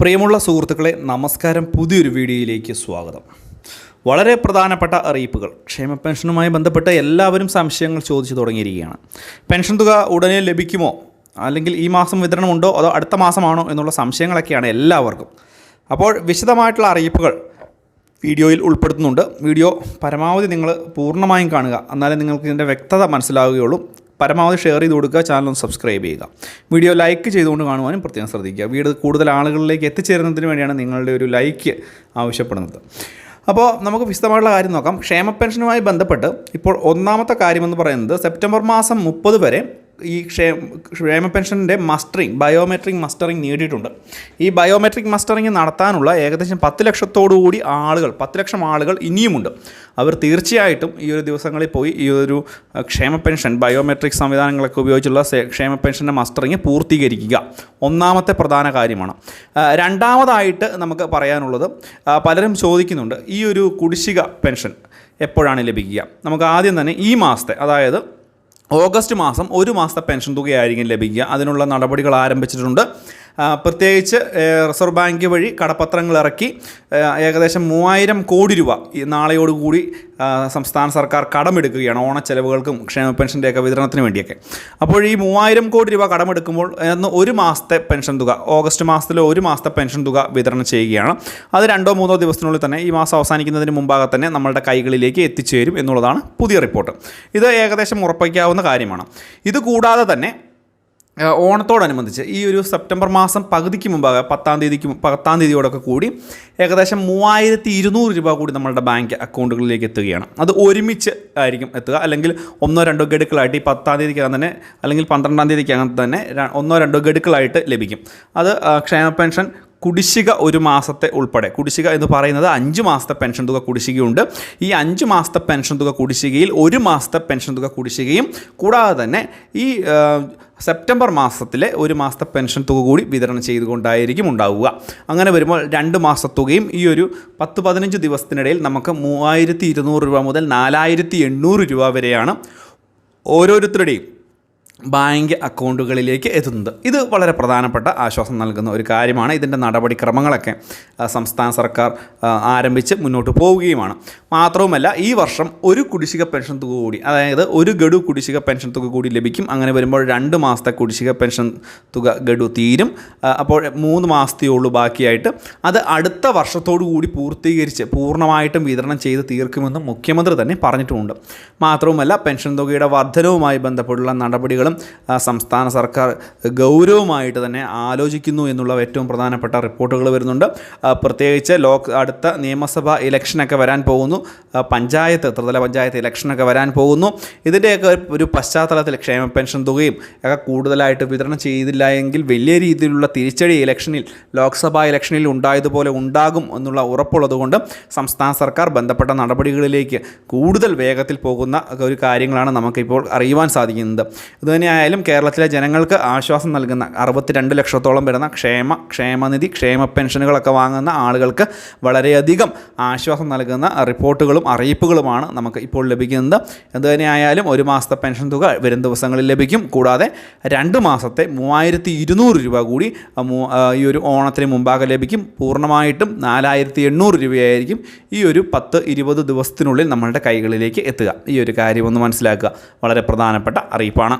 പ്രിയമുള്ള സുഹൃത്തുക്കളെ നമസ്കാരം. പുതിയൊരു വീഡിയോയിലേക്ക് സ്വാഗതം. വളരെ പ്രധാനപ്പെട്ട അറിയിപ്പുകൾ. ക്ഷേമ പെൻഷനുമായി ബന്ധപ്പെട്ട് എല്ലാവരും സംശയങ്ങൾ ചോദിച്ചു തുടങ്ങിയിരിക്കുകയാണ്. പെൻഷൻ തുക ഉടനെ ലഭിക്കുമോ? അല്ലെങ്കിൽ ഈ മാസം വിതരണമുണ്ടോ അതോ അടുത്ത മാസമാണോ? എന്നുള്ള സംശയങ്ങളൊക്കെയാണ് എല്ലാവർക്കും. അപ്പോൾ വിശദമായിട്ടുള്ള അറിയിപ്പുകൾ വീഡിയോയിൽ ഉൾപ്പെടുത്തുന്നുണ്ട്. വീഡിയോ പരമാവധി നിങ്ങൾ പൂർണമായും കാണുക. എന്നാലേ നിങ്ങൾക്ക് ഇതിന്റെ വ്യക്തത മനസ്സിലാവുകയുള്ളൂ. പരമാവധി ഷെയർ ചെയ്ത് കൊടുക്കുക ചാനൽ ഒന്ന് സബ്സ്ക്രൈബ് ചെയ്യുക. വീഡിയോ ലൈക്ക് ചെയ്തുകൊണ്ട് കാണുവാനും പ്രത്യേകം ശ്രദ്ധിക്കുക. വീഡിയോ കൂടുതൽ ആളുകളിലേക്ക് എത്തിച്ചേരുന്നതിന് വേണ്ടിയാണ് നിങ്ങളുടെ ഒരു ലൈക്ക് ആവശ്യപ്പെടുന്നത്. അപ്പോൾ നമുക്ക് വിശദമായിട്ടുള്ള കാര്യം നോക്കാം. ക്ഷേമ പെൻഷനുമായി ബന്ധപ്പെട്ട് ഇപ്പോൾ ഒന്നാമത്തെ കാര്യമെന്ന് പറയുന്നത് സെപ്റ്റംബർ മാസം മുപ്പത് വരെ ഈ ക്ഷേമ ക്ഷേമ പെൻഷന്റെ മസ്റ്ററിങ് ബയോമെട്രിക് മസ്റ്ററിങ് നേടിയിട്ടുണ്ട്. ഈ ബയോമെട്രിക് മസ്റ്ററിങ് നടത്താനുള്ള ഏകദേശം പത്ത് ലക്ഷത്തോടു കൂടി ആളുകൾ പത്ത് ലക്ഷം ആളുകൾ ഇനിയുമുണ്ട്. അവർ തീർച്ചയായിട്ടും ഈ ഒരു ദിവസങ്ങളിൽ പോയി ഈ ഒരു ക്ഷേമ പെൻഷൻ ബയോമെട്രിക് സംവിധാനങ്ങളൊക്കെ ഉപയോഗിച്ചുള്ള ക്ഷേമ പെൻഷന്റെ മസ്റ്ററിങ് പൂർത്തീകരിക്കുക. ഒന്നാമത്തെ പ്രധാന കാര്യമാണ്. രണ്ടാമതായിട്ട് നമുക്ക് പറയാനുള്ളത് പലരും ചോദിക്കുന്നുണ്ട് ഈ ഒരു കുടിശ്ശിക പെൻഷൻ എപ്പോഴാണ് ലഭിക്കുക? നമുക്ക് ആദ്യം തന്നെ ഈ മാസത്തെ അതായത് ഓഗസ്റ്റ് മാസം ഒരു മാസത്തെ പെൻഷൻ തുകയായിരിക്കും ലഭിക്കുക. അതിനുള്ള നടപടികൾ ആരംഭിച്ചിട്ടുണ്ട്. പ്രത്യേകിച്ച് റിസർവ് ബാങ്ക് വഴി കടപ്പത്രങ്ങൾ ഇറക്കി ഏകദേശം മൂവായിരം കോടി രൂപ നാളെയോടുകൂടി സംസ്ഥാന സർക്കാർ കടമെടുക്കുകയാണ് ഓണച്ചെലവുകൾക്കും ക്ഷേമ പെൻഷന്റെയൊക്കെ വിതരണത്തിന് വേണ്ടിയൊക്കെ. അപ്പോൾ ഈ മൂവായിരം കോടി രൂപ കടമെടുക്കുമ്പോൾ എന്ന് ഒരു മാസത്തെ പെൻഷൻ തുക ഓഗസ്റ്റ് മാസത്തിലെ ഒരു മാസത്തെ പെൻഷൻ തുക വിതരണം ചെയ്യുകയാണ്. അത് രണ്ടോ മൂന്നോ ദിവസത്തിനുള്ളിൽ തന്നെ ഈ മാസം അവസാനിക്കുന്നതിന് മുമ്പാകെ തന്നെ നമ്മളുടെ കൈകളിലേക്ക് എത്തിച്ചേരും എന്നുള്ളതാണ് പുതിയ റിപ്പോർട്ട്. ഇത് ഏകദേശം ഉറപ്പിക്കാവുന്ന കാര്യമാണ്. ഇത് കൂടാതെ തന്നെ ഓണത്തോടനുബന്ധിച്ച് ഈ ഒരു സെപ്റ്റംബർ മാസം പകുതിക്ക് മുമ്പാകെ പത്താം തീയതിക്ക് പത്താം തീയതിയോടൊക്കെ കൂടി ഏകദേശം മൂവായിരത്തി ഇരുന്നൂറ് രൂപ കൂടി നമ്മളുടെ ബാങ്ക് അക്കൗണ്ടുകളിലേക്ക് എത്തുകയാണ്. അത് ഒരുമിച്ച് ആയിരിക്കും എത്തുക. അല്ലെങ്കിൽ ഒന്നോ രണ്ടോ ഗഡുക്കളായിട്ട് ഈ പത്താം തീയതിക്കകം തന്നെ അല്ലെങ്കിൽ പന്ത്രണ്ടാം തീയതിക്കകം തന്നെ ഒന്നോ രണ്ടോ ഗഡുക്കളായിട്ട് ലഭിക്കും. അത് ക്ഷേമ പെൻഷൻ കുടിശ്ശിക ഒരു മാസത്തെ ഉൾപ്പെടെ. കുടിശ്ശിക എന്ന് പറയുന്നത് അഞ്ച് മാസത്തെ പെൻഷൻ തുക കുടിശ്ശികയുണ്ട്. ഈ അഞ്ച് മാസത്തെ പെൻഷൻ തുക കുടിശ്ശികയിൽ ഒരു മാസത്തെ പെൻഷൻ തുക കുടിശ്ശികയും കൂടാതെ തന്നെ ഈ സെപ്റ്റംബർ മാസത്തിലെ ഒരു മാസത്തെ പെൻഷൻ തുക കൂടി വിതരണം ചെയ്തുകൊണ്ടായിരിക്കും ഉണ്ടാവുക. അങ്ങനെ വരുമ്പോൾ രണ്ട് മാസത്തുകയും ഈ ഒരു പത്ത് പതിനഞ്ച് ദിവസത്തിനിടയിൽ നമുക്ക് മൂവായിരത്തി ഇരുന്നൂറ് രൂപ മുതൽ നാലായിരത്തി എണ്ണൂറ് രൂപ വരെയാണ് ഓരോരുത്തരുടെയും ബാങ്ക് അക്കൗണ്ടുകളിലേക്ക് എത്തുന്നത്. ഇത് വളരെ പ്രധാനപ്പെട്ട ആശ്വാസം നൽകുന്ന ഒരു കാര്യമാണ്. ഇതിന്റെ നടപടിക്രമങ്ങളൊക്കെ സംസ്ഥാന സർക്കാർ ആരംഭിച്ച് മുന്നോട്ട് പോവുകയുമാണ്. മാത്രവുമല്ല ഈ വർഷം ഒരു കുടിശ്ശിക പെൻഷൻ തുക കൂടി അതായത് ഒരു ഗഡു കുടിശ്ശിക പെൻഷൻ തുക കൂടി ലഭിക്കും. അങ്ങനെ വരുമ്പോൾ രണ്ട് മാസത്തെ കുടിശ്ശിക പെൻഷൻ തുക ഗഡു തീരും. അപ്പോൾ മൂന്ന് മാസത്തേ ഉള്ളൂ ബാക്കിയായിട്ട്. അത് അടുത്ത വർഷത്തോടു കൂടി പൂർത്തീകരിച്ച് പൂർണമായിട്ടും വിതരണം ചെയ്ത് തീർക്കുമെന്ന് മുഖ്യമന്ത്രി തന്നെ പറഞ്ഞിട്ടുമുണ്ട്. മാത്രവുമല്ല പെൻഷൻ തുകയുടെ വർധനവുമായി ബന്ധപ്പെട്ടുള്ള നടപടികളും ആ, സംസ്ഥാന സർക്കാർ ഗൗരവമായിട്ട് തന്നെ ആലോചിക്കുന്നു എന്നുള്ള ഏറ്റവും പ്രധാനപ്പെട്ട റിപ്പോർട്ടുകൾ വരുന്നുണ്ട്. പ്രത്യേകിച്ച് ലോക് അടുത്ത നിയമസഭാ ഇലക്ഷനൊക്കെ വരാൻ പോകുന്നു. പഞ്ചായത്ത് ത്രിതല പഞ്ചായത്ത് ഇലക്ഷനൊക്കെ വരാൻ പോകുന്നു. ഇതിന്റെയൊക്കെ ഒരു പശ്ചാത്തലത്തിൽ ക്ഷേമ പെൻഷൻ തുകയും ഒക്കെ കൂടുതലായിട്ട് വിതരണം ചെയ്തില്ല എങ്കിൽ വലിയ രീതിയിലുള്ള തിരിച്ചടി ഇലക്ഷനിൽ ലോക്സഭാ ഇലക്ഷനിൽ ഉണ്ടായതുപോലെ ഉണ്ടാകും എന്നുള്ള ഉറപ്പുള്ളതുകൊണ്ട് സംസ്ഥാന സർക്കാർ ബന്ധപ്പെട്ട നടപടികളിലേക്ക് കൂടുതൽ വേഗത്തിൽ പോകുന്ന ഒരു കാര്യങ്ങളാണ് നമുക്കിപ്പോൾ അറിയുവാൻ സാധിക്കുന്നത്. ഇതുതന്നെയായാലും കേരളത്തിലെ ജനങ്ങൾക്ക് ആശ്വാസം നൽകുന്ന അറുപത്തിരണ്ട് ലക്ഷത്തോളം വരുന്ന ക്ഷേമ ക്ഷേമനിധി ക്ഷേമ പെൻഷനുകളൊക്കെ വാങ്ങുന്ന ആളുകൾക്ക് വളരെയധികം ആശ്വാസം നൽകുന്ന റിപ്പോർട്ടുകളും അറിയിപ്പുകളുമാണ് നമുക്ക് ഇപ്പോൾ ലഭിക്കുന്നത്. എന്തുതന്നെയായാലും ഒരു മാസത്തെ പെൻഷൻ തുക വരും ദിവസങ്ങളിൽ ലഭിക്കും. കൂടാതെ രണ്ട് മാസത്തെ മൂവായിരത്തി ഇരുന്നൂറ് രൂപ കൂടി ഈ ഒരു ഓണത്തിന് മുമ്പാകെ ലഭിക്കും. പൂർണമായിട്ടും നാലായിരത്തി എണ്ണൂറ് രൂപയായിരിക്കും ഈ ഒരു പത്ത് ഇരുപത് ദിവസത്തിനുള്ളിൽ നമ്മളുടെ കൈകളിലേക്ക് എത്തുക. ഈ ഒരു കാര്യം ഒന്ന് മനസ്സിലാക്കുക. വളരെ പ്രധാനപ്പെട്ട അറിയിപ്പാണ്.